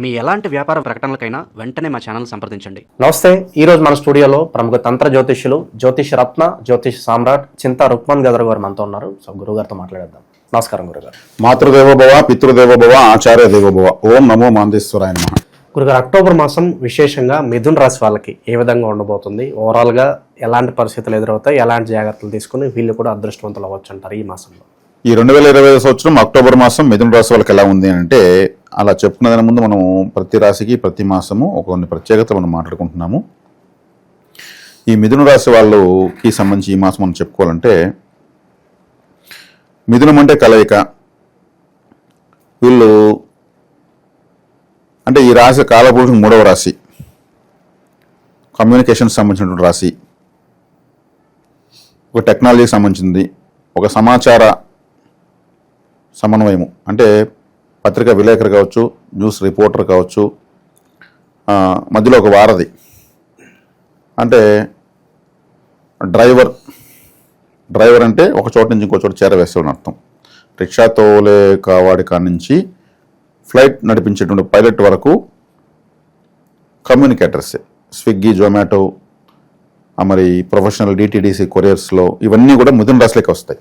మీ ఎలాంటి వ్యాపార ప్రకటనలకైనా వెంటనే మా ఛానల్ సంప్రదించండి. నమస్తే ఈ రోజు మన స్టూడియోలో ప్రముఖ తంత్ర జ్యోతిష్యులు జ్యోతిష్ రత్న జ్యోతిష్ సామ్రాట్ చింతా రుక్మన్ గదర్ గారు మనతో ఉన్నారు. సో గురుగారితో మాట్లాడేద్దాం. నమస్కారం గురుగారు మాతృదేవోభవ పితృదేవోభవ ఆచార్య దేవోభవ ఓం నమో మాందేశ్వరాయ నమ. గురుగారు అక్టోబర్ మాసం విశేషంగా మిథున్ రాశి వాళ్ళకి ఏ విధంగా ఉండబోతుంది? ఓవరాల్గా ఎలాంటి పరిస్థితులు ఎదురవుతాయి? ఎలాంటి జాగ్రత్తలు తీసుకుని వీళ్ళు కూడా అదృష్టవంతులు అవ్వచ్చు అంటారు ఈ మాసంలో. ఈ రెండు వేల ఇరవై సంవత్సరం అక్టోబర్ మాసం మిథున రాశి వాళ్ళకి ఎలా ఉంది అంటే అలా చెప్పుకున్న దాని ముందు మనం ప్రతి రాశికి ప్రతి మాసము ఒక కొన్ని ప్రత్యేకతలు మనం మాట్లాడుకుంటున్నాము. ఈ మిథున రాశి వాళ్ళకి సంబంధించి ఈ మాసం మనం చెప్పుకోవాలంటే మిథునం అంటే కలయిక. వీళ్ళు అంటే ఈ రాశి కాలపురుషుడు మూడవ రాశి. కమ్యూనికేషన్కి సంబంధించినటువంటి రాశి. ఒక టెక్నాలజీకి సంబంధించింది. ఒక సమాచార సమన్వయము. అంటే పత్రిక విలేకరు కావచ్చు న్యూస్ రిపోర్టర్ కావచ్చు మధ్యలో ఒక వారధి. అంటే డ్రైవర్ డ్రైవర్ అంటే ఒక చోట నుంచి ఇంకో చోట చేరవేస్తాడని అర్థం. రిక్షా తోలే కావాడి కాడి నుంచి ఫ్లైట్ నడిపించేటువంటి పైలట్ వరకు కమ్యూనికేటర్సే. స్విగ్గీ జొమాటో మరి ప్రొఫెషనల్ డిటీడీసీ కొరియర్స్లో ఇవన్నీ కూడా మిథున రాశిలోకి వస్తాయి.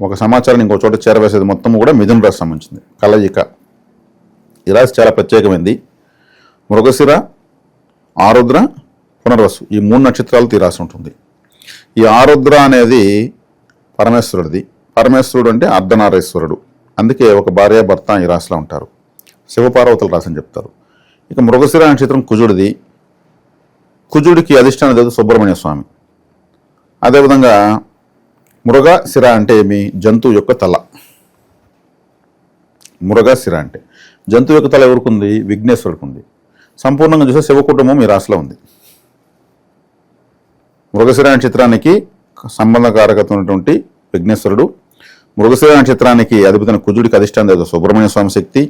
ఒక సమాచారం ఇంకో చోట చేరవేసేది మొత్తం కూడా మిథున రాశి సంబంధించింది. కలయిక. ఈ రాశి చాలా ప్రత్యేకమైంది. మృగశిర ఆరుద్ర పునర్వసు. ఈ మూడు నక్షత్రాలతో ఈ రాశి ఉంటుంది. ఈ ఆరుద్ర అనేది పరమేశ్వరుడిది. పరమేశ్వరుడు అంటే అర్ధనారేశ్వరుడు. అందుకే ఒక భార్య భర్త ఈ రాశిలో ఉంటారు. శివపార్వతుల రాశి అని చెప్తారు. ఇక మృగశిర నక్షత్రం కుజుడిది. కుజుడికి అధిష్టాన దేవత సుబ్రహ్మణ్య స్వామి. అదేవిధంగా మృగ శిర అంటే ఏమి? జంతువు యొక్క తల. మృగ శిర అంటే. జంతువు యొక్క తల ఎవరికి ఉంది విఘ్నేశ్వరుడికి ఉంది సంపూర్ణంగా చూస్తే శివ కుటుంబం ఈ రాశిలో ఉంది. మృగశిర నక్షత్రానికి సంబంధకారకత ఉన్నటువంటి విఘ్నేశ్వరుడు మృగశిర నక్షత్రానికి అధిపతిన కుజుడికి అధిష్టాన దేవత సుబ్రహ్మణ్య స్వామి శక్తి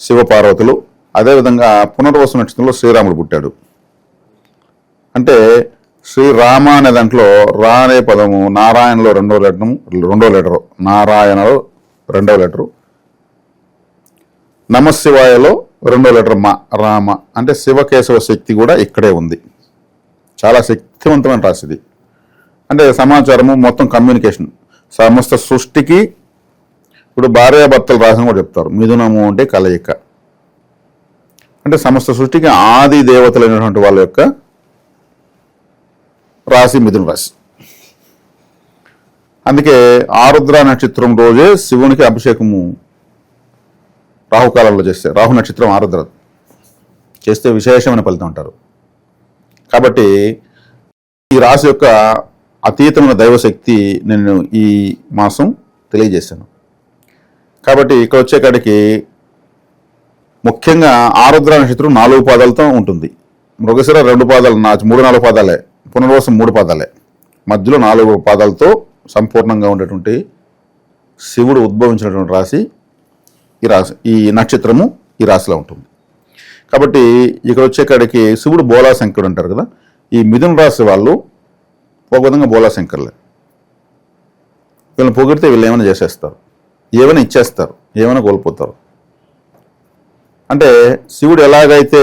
శివపార్వతులు. అదేవిధంగా పునర్వసు నక్షత్రంలో శ్రీరాముడు పుట్టాడు. అంటే శ్రీరామ అనే దాంట్లో రా అనే పదము నారాయణలో రెండో లెటరు రెండో లెటరు నారాయణలో రెండో లెటరు. నమశివాయలో రెండో లెటర్ మా రామ. అంటే శివకేశవ శక్తి కూడా ఇక్కడే ఉంది. చాలా శక్తివంతమైన రాశిది అంటే సమాచారము మొత్తం కమ్యూనికేషన్ సమస్త సృష్టికి ఇప్పుడు భార్యాభర్తలు రాసిన కూడా చెప్తారు. మిథునము అంటే కలయిక. అంటే సమస్త సృష్టికి ఆది దేవతలైనటువంటి వాళ్ళ యొక్క రాశి మిథున రాశి. అందుకే ఆరుద్ర నక్షత్రం రోజే శివునికి అభిషేకము రాహుకాలంలో చేస్తే రాహు నక్షత్రం ఆరుద్ర చేస్తే విశేషమైన ఫలితం అంటారు. కాబట్టి ఈ రాశి యొక్క అతీతమైన దైవశక్తి నేను ఈ మాసం తెలియజేశాను. కాబట్టి ఇక్కడ వచ్చే కాడికి ముఖ్యంగా ఆరుద్ర నక్షత్రం నాలుగు పాదాలతో ఉంటుంది. మృగశిర రెండు పాదాలు నా మూడు నాలుగు పాదాలే. పునర్వసం మూడు పాదాలే. మధ్యలో నాలుగు పాదాలతో సంపూర్ణంగా ఉండేటువంటి శివుడు ఉద్భవించినటువంటి రాశి ఈ రాశి ఈ నక్షత్రము ఈ రాశిలో ఉంటుంది. కాబట్టి ఇక్కడ వచ్చే కాడికి శివుడు బోలాశంకరుడు అంటారు కదా ఈ మిథున రాశి వాళ్ళు ఒక విధంగా బోలాశంకర్లే వీళ్ళని పొగిడితే వీళ్ళు ఏమైనా చేసేస్తారు ఏమైనా ఇచ్చేస్తారు ఏమైనా కోల్పోతారు. అంటే శివుడు ఎలాగైతే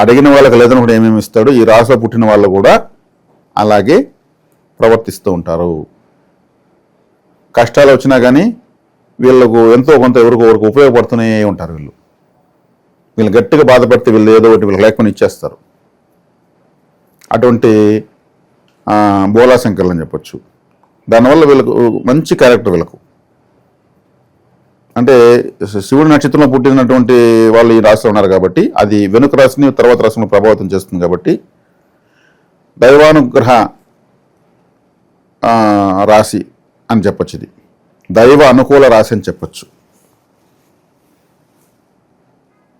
అడిగిన వాళ్ళకి లేదనుకుంటే ఏమేమి ఇస్తాడు ఈ రాశిలో పుట్టిన వాళ్ళు కూడా అలాగే ప్రవర్తిస్తూ ఉంటారు. కష్టాలు వచ్చినా కానీ వీళ్ళకు ఎంతో కొంత ఎవరికో ఎవరికి ఉపయోగపడుతూనే ఉంటారు వీళ్ళు. వీళ్ళు గట్టిగా బాధపడితే వీళ్ళు ఏదో ఒకటి వీళ్ళకి లేకుండా ఇచ్చేస్తారు. అటువంటి బోలా శంకర్లు అని చెప్పొచ్చు. దానివల్ల వీళ్ళకు మంచి క్యారెక్టర్ వీళ్ళకు. అంటే శివుడి నక్షత్రంలో పుట్టినటువంటి వాళ్ళు ఈ రాశిలో ఉన్నారు కాబట్టి అది వెనుక రాశిని తర్వాత రాశిని ప్రభావితం చేస్తుంది కాబట్టి దైవానుగ్రహ రాశి అని చెప్పచ్చు ఇది. దైవ అనుకూల రాశి అని చెప్పచ్చు.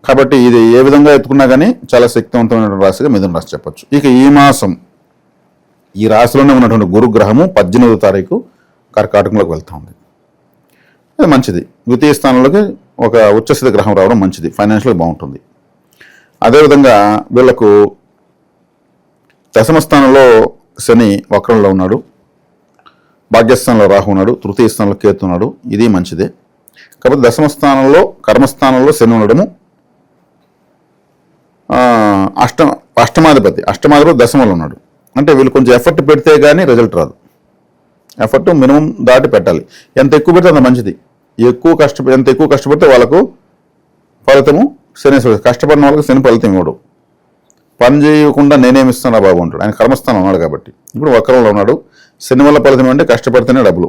కాబట్టి ఇది ఏ విధంగా ఎత్తుకున్నా కానీ చాలా శక్తివంతమైన రాశిగా మిథున రాశి చెప్పచ్చు. ఇక ఈ మాసం ఈ రాశిలోనే ఉన్నటువంటి గురుగ్రహము పద్దెనిమిదో తారీఖు కర్కాటకంలోకి వెళ్తూ ఉంది. అది మంచిది. ద్వితీయ స్థానంలోకి ఒక ఉచ్చస్థితి గ్రహం రావడం మంచిది. ఫైనాన్షియల్గా బాగుంటుంది. అదేవిధంగా వీళ్ళకు దశమ స్థానంలో శని వక్రంలో ఉన్నాడు. భాగ్యస్థానంలో రాహు ఉన్నాడు. తృతీయ స్థానంలో కేతు ఉన్నాడు. ఇది మంచిదే. కాకపోతే దశమ స్థానంలో కర్మస్థానంలో శని ఉండడము అష్టమ అష్టమాధిపతి అష్టమాధిపతి దశమలో ఉన్నాడు. అంటే వీళ్ళు కొంచెం ఎఫర్ట్ పెడితే కానీ రిజల్ట్ రాదు. ఎఫర్ట్ మినిమం దాటి పెట్టాలి. ఎంత ఎక్కువ పెడితే అంత మంచిది. ఎక్కువ కష్ట ఎంత ఎక్కువ కష్టపడితే వాళ్ళకు ఫలితము శని కష్టపడిన వాళ్ళకి శని ఫలితం ఇవ్వడు. పని చేయకుండా నేనేమిస్తున్నా బాబు ఉంటాడు ఆయన కర్మస్థానం ఉన్నాడు కాబట్టి. ఇప్పుడు వక్రంలో ఉన్నాడు. శని వల్ల ఫలితం అంటే కష్టపడితేనే డబ్బులు.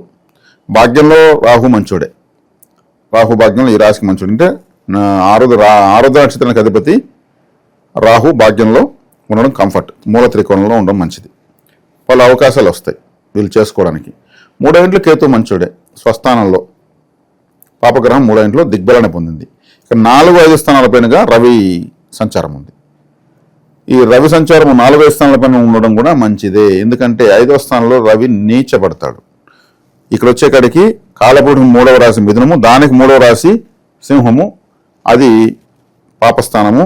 భాగ్యంలో రాహు మంచోడే. రాహు భాగ్యంలో ఈ రాశికి మంచోడు. అంటే నా ఆరుద రా ఆరుద్ర నక్షత్రానికి అధిపతి రాహు భాగ్యంలో ఉండడం కంఫర్ట్ మూల త్రికోణంలో ఉండడం మంచిది. వాళ్ళ అవకాశాలు వస్తాయి. వీళ్ళు చేసుకోవడానికి. మూడో ఇంట్లో కేతు మంచోడే స్వస్థానంలో. పాపగ్రహం మూడో ఇంట్లో దిగ్బలాన్ని పొందింది. ఇక నాలుగు ఐదు స్థానాల పైనగా రవి సంచారం ఉంది. ఈ రవి సంచారం నాలుగో స్థానాల పైన ఉండడం కూడా మంచిదే. ఎందుకంటే ఐదో స్థానంలో రవి నీచపడతాడు. ఇక్కడ వచ్చేకాడికి కాలపురుషుని మూడవ రాశి మిథునము దానికి మూడవ రాశి సింహము. అది పాపస్థానము.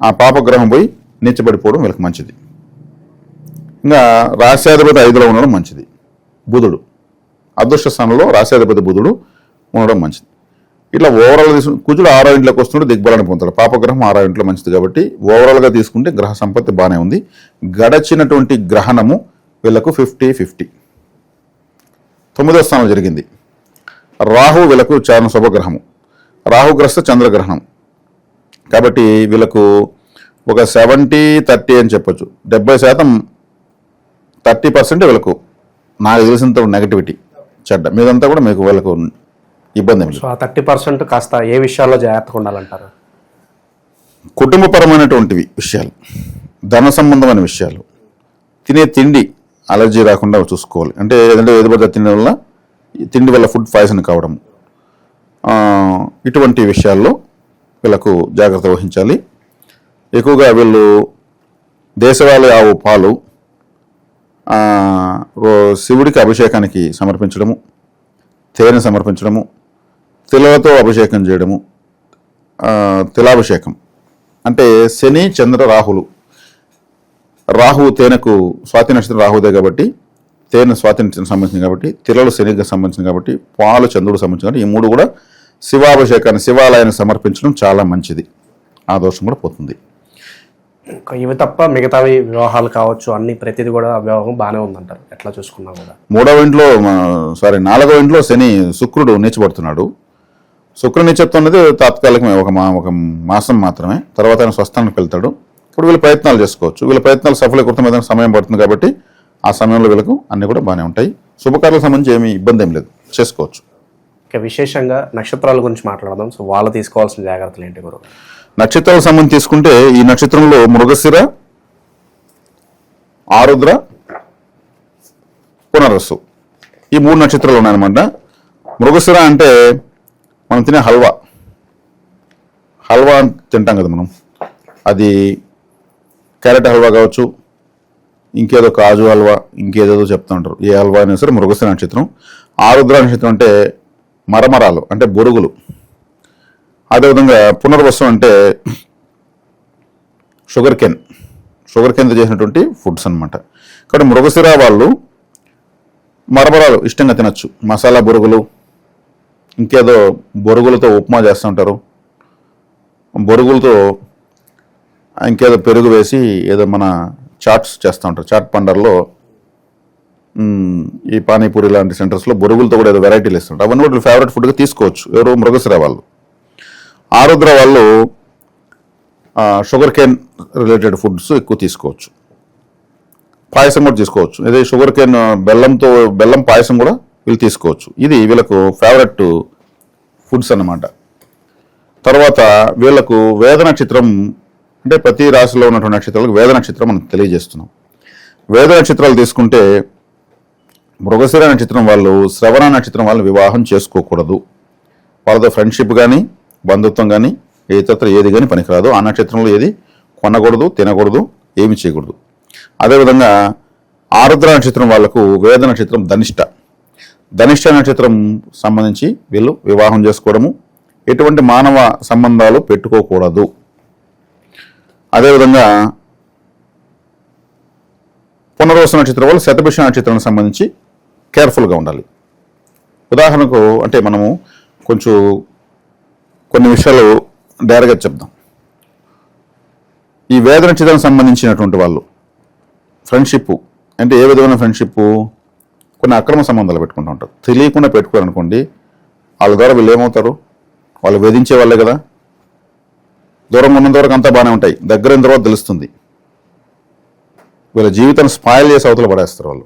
ఆ పాపగ్రహం పోయి నీచబడిపోవడం వీళ్ళకి మంచిది. ఇంకా రాశాధిపతి ఐదులో ఉండడం మంచిది. బుధుడు. అదృష్ట స్థానంలో రాశ్యాధిపతి బుధుడు ఉండడం మంచిది. ఇట్లా ఓవరాల్ తీసుకుని కుజుడు ఆరో ఇంట్లోకి వస్తుంటే దిగ్బలాన్ని పొందుతాడు. పాపగ్రహం ఆరో ఇంట్లో మంచిది కాబట్టి ఓవరాల్గా తీసుకుంటే గ్రహ సంపత్తి బాగానే ఉంది. గడచినటువంటి గ్రహణము వీళ్ళకు ఫిఫ్టీ ఫిఫ్టీ. తొమ్మిదో స్థానం జరిగింది. రాహు వీళ్ళకు చారణ శుభగ్రహము. రాహుగ్రస్త చంద్రగ్రహణం. కాబట్టి వీళ్ళకు ఒక సెవెంటీ థర్టీ అని చెప్పొచ్చు. డెబ్బై శాతం థర్టీ పర్సెంట్ వీళ్ళకు నాకు తెలిసినంత నెగటివిటీ చెడ్డ. మీదంతా కూడా మీకు వీళ్ళకు ఇబ్బంది ఏమి థర్టీ పర్సెంట్ కాస్త ఏ విషయాల్లో జాగ్రత్తగా ఉండాలంటారు? కుటుంబపరమైనటువంటివి విషయాలు ధన సంబంధమైన విషయాలు తినే తిండి అలర్జీ రాకుండా చూసుకోవాలి. అంటే ఏదంటే ఏది పడితే తినడం వల్ల తిండి వల్ల ఫుడ్ పాయిజన్ కావడం. ఇటువంటి విషయాల్లో వీళ్ళకు జాగ్రత్త వహించాలి. ఎక్కువగా వీళ్ళు దేశవాళీ ఆవు పాలు శివుడికి అభిషేకానికి సమర్పించడము తేనె సమర్పించడము తిలలతో అభిషేకం చేయడము తిలాభిషేకం. అంటే శని చంద్ర రాహులు. రాహు తేనెకు స్వాతి నక్షత్రం రాహుదే కాబట్టి తేనె స్వాతి నక్షత్రం సంబంధించింది కాబట్టి తిలలు శనికి సంబంధించింది కాబట్టి పాలు చంద్రుడు సంబంధించింది కాబట్టి ఈ మూడు కూడా శివాభిషేకాన్ని శివాలయాన్ని సమర్పించడం చాలా మంచిది. ఆ దోషం కూడా పోతుంది. ఇవి తప్ప మిగతావి వివాహాలు కావచ్చు అన్ని ప్రతిదీ కూడా వివాహం బాగానే ఉందంటారు. ఎట్లా చూసుకున్నా కూడా. మూడవ ఇంట్లో సారీ నాలుగవ ఇంట్లో శని శుక్రుడు నీచబడుతున్నాడు. శుక్రుడు నీచత్వం అనేది తాత్కాలికమే ఒక మా ఒక మాసం మాత్రమే. తర్వాత ఆయన స్వస్థానానికి వెళ్తాడు. ఇప్పుడు వీళ్ళు ప్రయత్నాలు చేసుకోవచ్చు. వీళ్ళ ప్రయత్నాలు సఫలీకృతం ఏదైనా సమయం పడుతుంది కాబట్టి ఆ సమయంలో వీళ్ళకు అన్ని కూడా బాగానే ఉంటాయి. శుభకార్యాలకు సంబంధించి ఏమీ ఇబ్బంది ఏం లేదు. చేసుకోవచ్చు. ఇక విశేషంగా నక్షత్రాల గురించి మాట్లాడదాం. సో వాళ్ళు తీసుకోవాల్సిన జాగ్రత్తలు ఏంటి గురువు? నక్షత్రాల సంబంధం తీసుకుంటే ఈ నక్షత్రంలో మృగశిర ఆరుద్ర పునరస్సు ఈ మూడు నక్షత్రాలు ఉన్నాయన్నమాట. మృగశిర అంటే మనం తినే హల్వా. హల్వా తింటాం కదా మనం. అది క్యారెట్ హల్వా కావచ్చు ఇంకేదో కాజు హల్వా ఇంకేదేదో చెప్తూ ఉంటారు. ఏ హల్వా అయినా సరే మృగశిర నక్షత్రం. ఆరుద్ర నక్షత్రం అంటే మరమరాలు అంటే బొరుగులు. అదేవిధంగా పునర్వసం అంటే షుగర్ కెన్. షుగర్ కెన్తో చేసినటువంటి ఫుడ్స్ అనమాట కాబట్టి మృగశిర వాళ్ళు మరమరాలు ఇష్టంగా తినచ్చు. మసాలా బొరుగులు ఇంకేదో బొరుగులతో ఉప్మా చేస్తుంటారు బొరుగులతో ఇంకేదో పెరుగు వేసి ఏదో మన చాట్స్ చేస్తూ ఉంటారు. చాట్ పండర్లో ఈ పానీపూరి లాంటి సెంటర్స్లో బొరుగులతో కూడా ఏదో వెరైటీలు ఇస్తుంటారు అవన్నీ కూడా ఫేవరెట్ ఫుడ్గా తీసుకోవచ్చు. ఎవరు మృగశిర వాళ్ళు. ఆరుద్ర వాళ్ళు షుగర్ కేన్ రిలేటెడ్ ఫుడ్స్ ఎక్కువ తీసుకోవచ్చు. పాయసం కూడా తీసుకోవచ్చు. అదే షుగర్ కేన్ బెల్లంతో బెల్లం పాయసం కూడా వీళ్ళు తీసుకోవచ్చు. ఇది వీళ్ళకు ఫేవరెట్ ఫుడ్స్ అన్నమాట. తర్వాత వీళ్ళకు వేద నక్షత్రం అంటే ప్రతి రాశిలో ఉన్నటువంటి నక్షత్రాలకు వేద నక్షత్రం మనం తెలియజేస్తున్నాం. వేద నక్షత్రాలు తీసుకుంటే మృగశిర నక్షత్రం వాళ్ళు శ్రవణ నక్షత్రం వాళ్ళు వివాహం చేసుకోకూడదు. వాళ్ళతో ఫ్రెండ్షిప్ కానీ బంధుత్వం కానీ ఏతత్ర ఏది కానీ పనికిరాదు. ఆ నక్షత్రంలో ఏది కొనకూడదు తినకూడదు ఏమి చేయకూడదు. అదేవిధంగా ఆరుద్ర నక్షత్రం వాళ్ళకు వేద నక్షత్రం ధనిష్ట. ధనిష్ట నక్షత్రం సంబంధించి వీళ్ళు వివాహం చేసుకోవడము ఎటువంటి మానవ సంబంధాలు పెట్టుకోకూడదు. అదేవిధంగా పునర్వస నక్షత్రం వాళ్ళు శతభిష నక్షత్రానికి సంబంధించి కేర్ఫుల్గా ఉండాలి. ఉదాహరణకు అంటే మనము కొంచెం కొన్ని విషయాలు డైరెక్ట్గా చెప్దాం. ఈ వేదన చిత్రం సంబంధించినటువంటి వాళ్ళు ఫ్రెండ్షిప్ అంటే ఏ విధమైన ఫ్రెండ్షిప్ కొన్ని అక్రమ సంబంధాలు పెట్టుకుంటూ ఉంటారు. తెలియకుండా పెట్టుకోరనుకోండి వాళ్ళ ద్వారా వీళ్ళు ఏమవుతారు? వాళ్ళు వేధించే వాళ్ళే కదా. దూరం ఉన్నంత వరకు అంతా బాగానే ఉంటాయి. దగ్గర తర్వాత తెలుస్తుంది. వీళ్ళ జీవితాన్ని స్పాయిల్ చేసి అవతల పడేస్తారు వాళ్ళు.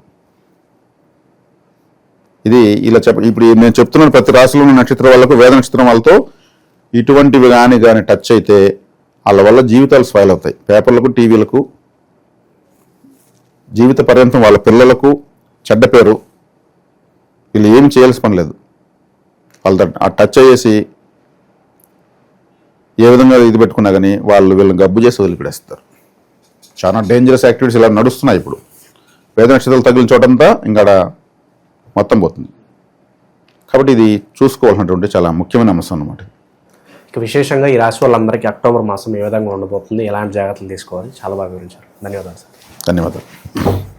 ఇది ఇలా చెప్ప ఇప్పుడు నేను చెప్తున్నాను ప్రతి రాశిలో ఉన్న నక్షత్రం వాళ్ళకు వేద నక్షత్రం వాళ్ళతో ఇటువంటివి కానీ కానీ టచ్ అయితే వాళ్ళ వల్ల జీవితాలు స్పాయిల్ అవుతాయి. పేపర్లకు టీవీలకు జీవిత పర్యంతం వాళ్ళ పిల్లలకు చెడ్డ పేరు. వీళ్ళు ఏం చేయాల్సి పని లేదు. వాళ్ళ ఆ టచ్ అయ్యేసి ఏ విధంగా ఇది పెట్టుకున్నా కానీ వాళ్ళు వీళ్ళని గబ్బు చేసి వదిలిపెడేస్తారు చాలా డేంజరస్ యాక్టివిటీస్ ఇలా నడుస్తున్నాయి ఇప్పుడు. వేద నక్షత్రాలు తగిలిన చోటంతా ఇంకా మొత్తం పోతుంది. కాబట్టి ఇది చూసుకోవాల్సినటువంటి చాలా ముఖ్యమైన అంశం అన్నమాట ఇక విశేషంగా ఈ రాశి వాళ్ళందరికీ అక్టోబర్ మాసం ఏ విధంగా ఉండబోతుంది? ఎలాంటి జాగ్రత్తలు తీసుకోవాలి? చాలా బాగా వివరించారు. ధన్యవాదాలు సార్. ధన్యవాదాలు.